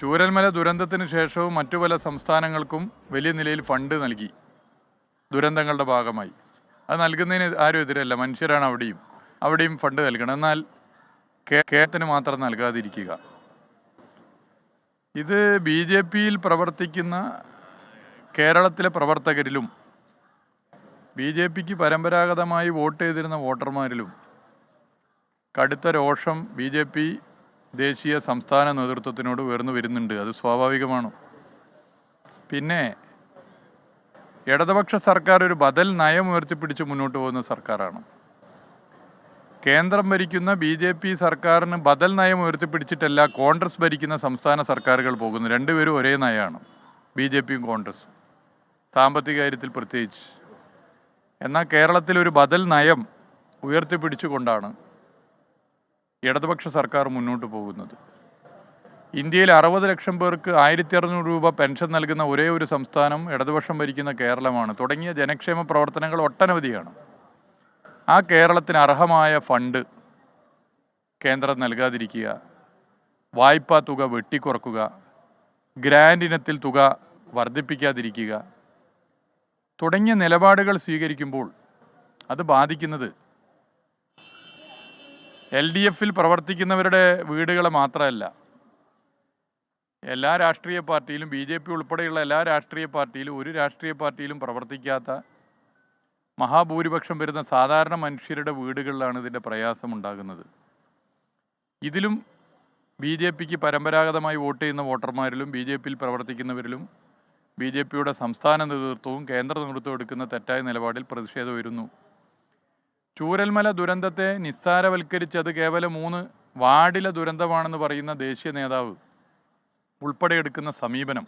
ചൂരൽമല ദുരന്തത്തിന് ശേഷവും മറ്റു പല സംസ്ഥാനങ്ങൾക്കും വലിയ നിലയിൽ ഫണ്ട് നൽകി. ദുരന്തങ്ങളുടെ ഭാഗമായി. അത് നൽകുന്നതിന് ആരും എതിരല്ല. മനുഷ്യരാണ് അവിടെയും. അവിടെയും ഫണ്ട് നൽകണം. എന്നാൽ കേരളത്തിന് മാത്രം നൽകാതിരിക്കുക. ഇത് ബി ജെ പിയിൽ പ്രവർത്തിക്കുന്ന കേരളത്തിലെ പ്രവർത്തകരിലും ബി ജെ പിക്ക് പരമ്പരാഗതമായി വോട്ട് ചെയ്തിരുന്ന വോട്ടർമാരിലും കടുത്ത രോഷം ബി ജെ പി ദേശീയ സംസ്ഥാന നേതൃത്വത്തിനോട് ഉയർന്നു വരുന്നുണ്ട്. അത് സ്വാഭാവികമാണ്? പിന്നെ ഇടതുപക്ഷ സർക്കാർ ഒരു ബദൽ നയം ഉയർത്തിപ്പിടിച്ച് മുന്നോട്ട് പോകുന്ന സർക്കാരാണ്? കേന്ദ്രം ഭരിക്കുന്ന ബി ജെ പി സർക്കാരിന് ബദൽ നയം ഉയർത്തിപ്പിടിച്ചിട്ടല്ല കോൺഗ്രസ് ഭരിക്കുന്ന സംസ്ഥാന സർക്കാരുകൾ പോകുന്നത്. രണ്ടുപേരും ഒരേ നയമാണ് ബി ജെ പിയും കോൺഗ്രസും. സാമ്പത്തിക കാര്യത്തിൽ പ്രത്യേകിച്ച്. എന്നാൽ കേരളത്തിൽ ഒരു ബദൽ നയം ഉയർത്തിപ്പിടിച്ചുകൊണ്ടാണ് ഇടതുപക്ഷ സർക്കാർ മുന്നോട്ട് പോകുന്നത്. ഇന്ത്യയിൽ അറുപത് ലക്ഷം പേർക്ക് ആയിരത്തി അറുന്നൂറ് രൂപ പെൻഷൻ നൽകുന്ന ഒരേ ഒരു സംസ്ഥാനം ഇടതുപക്ഷം ഭരിക്കുന്ന കേരളമാണ്. തുടങ്ങിയ ജനക്ഷേമ പ്രവർത്തനങ്ങൾ ഒട്ടനവധിയാണ്. ആ കേരളത്തിന് അർഹമായ ഫണ്ട് കേന്ദ്രം നൽകാതിരിക്കുക വായ്പാ തുക വെട്ടിക്കുറക്കുക ഗ്രാൻഡ് ഇനത്തിൽ തുക വർദ്ധിപ്പിക്കാതിരിക്കുക തുടങ്ങിയ നിലപാടുകൾ സ്വീകരിക്കുമ്പോൾ അത് ബാധിക്കുന്നത് എൽ ഡി എഫിൽ പ്രവർത്തിക്കുന്നവരുടെ വീടുകൾ മാത്രമല്ല എല്ലാ രാഷ്ട്രീയ പാർട്ടിയിലും ബി ജെ പി ഉൾപ്പെടെയുള്ള എല്ലാ രാഷ്ട്രീയ പാർട്ടിയിലും ഒരു രാഷ്ട്രീയ പാർട്ടിയിലും പ്രവർത്തിക്കാത്ത മഹാഭൂരിപക്ഷം വരുന്ന സാധാരണ മനുഷ്യരുടെ വീടുകളിലാണ് ഇതിന്റെ പ്രയാസമുണ്ടാകുന്നത്. ഇതിലും ബി ജെ പിക്ക് പരമ്പരാഗതമായി വോട്ട് ചെയ്യുന്ന വോട്ടർമാരിലും ബി ജെ പിയിൽ പ്രവർത്തിക്കുന്നവരിലും ബി ജെ പിയുടെ സംസ്ഥാന നേതൃത്വവും കേന്ദ്ര നേതൃത്വവും എടുക്കുന്ന തെറ്റായ നിലപാടിൽ പ്രതിഷേധം വരുന്നു ചൂരൽമല ദുരന്തത്തെ നിസ്സാരവൽക്കരിച്ചത് കേവലം മൂന്ന് വാർഡിലെ ദുരന്തമാണെന്ന് പറയുന്ന ദേശീയ നേതാവ് ഉൾപ്പെടെ എടുക്കുന്ന സമീപനം.